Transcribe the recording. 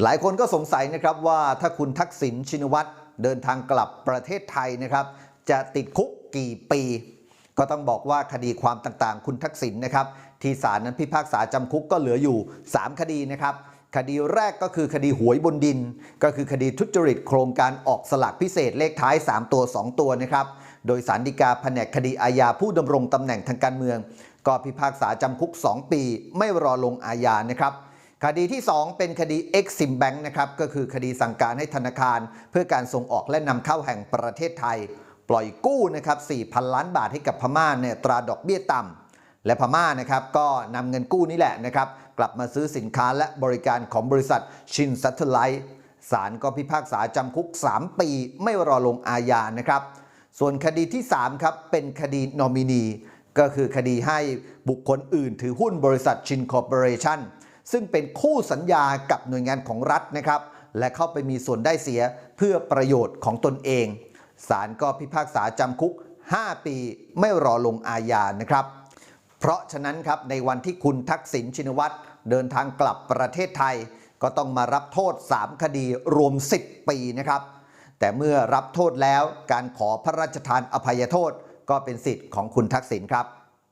หลายคนก็สงสัยนะครับว่าถ้าคุณทักษิณชินวัตรเดินทางกลับประเทศไทยนะครับ จะติดคุกกี่ปี ก็ต้องบอกว่าคดีความต่างๆ คุณทักษิณนะครับ ที่ศาลนั้นพิพากษาจำคุกก็เหลืออยู่ 3 คดีนะครับ คดีแรกก็คือคดีหวยบนดิน ก็คือคดีทุจริตโครงการออกสลากพิเศษเลขท้าย 3 ตัว 2 ตัวนะครับโดยสารดีกาแผนกคดีอาญาผู้ดำรงตำแหน่งทางการเมือง ก็พิพากษาจำคุก 2 ปี ไม่รอลงอาญานะครับ คดีที่ 2 เป็นคดี Exim Bank นะครับก็คือคดีสั่งการให้ธนาคาร เพื่อการส่งออกและนำเข้าแห่งประเทศไทย ปล่อยกู้นะครับ 4,000 ล้านบาทให้กับพม่าเนี่ยตราดอกเบี้ยต่ำและพม่านะครับก็นำเงินกู้นี่แหละนะครับ กลับมาซื้อสินค้าและบริการของบริษัทชินซัตเทไลท์ศาลก็พิพากษาจำคุก 3 ปีไม่รอลงอาญานะครับ ส่วนคดีที่3ครับเป็นคดีนอมินี ก็คือคดีให้บุคคลอื่นถือหุ้นบริษัทชินคอร์ปอเรชั่น ซึ่งเป็นคู่สัญญากับหน่วยงานของรัฐนะครับ และเข้าไปมีส่วนได้เสียเพื่อประโยชน์ของตนเองศาลก็พิพากษาจำคุก 5 ปีไม่รอลงอาญานะครับ เพราะฉะนั้นครับในวันที่คุณทักษิณชินวัตรเดินทางกลับประเทศไทย ก็ต้องมารับโทษ 3 คดีรวม 10 ปีนะครับ แต่เมื่อรับโทษแล้วการขอพระราชทานอภัยโทษก็เป็นสิทธิ์ของคุณทักษิณครับ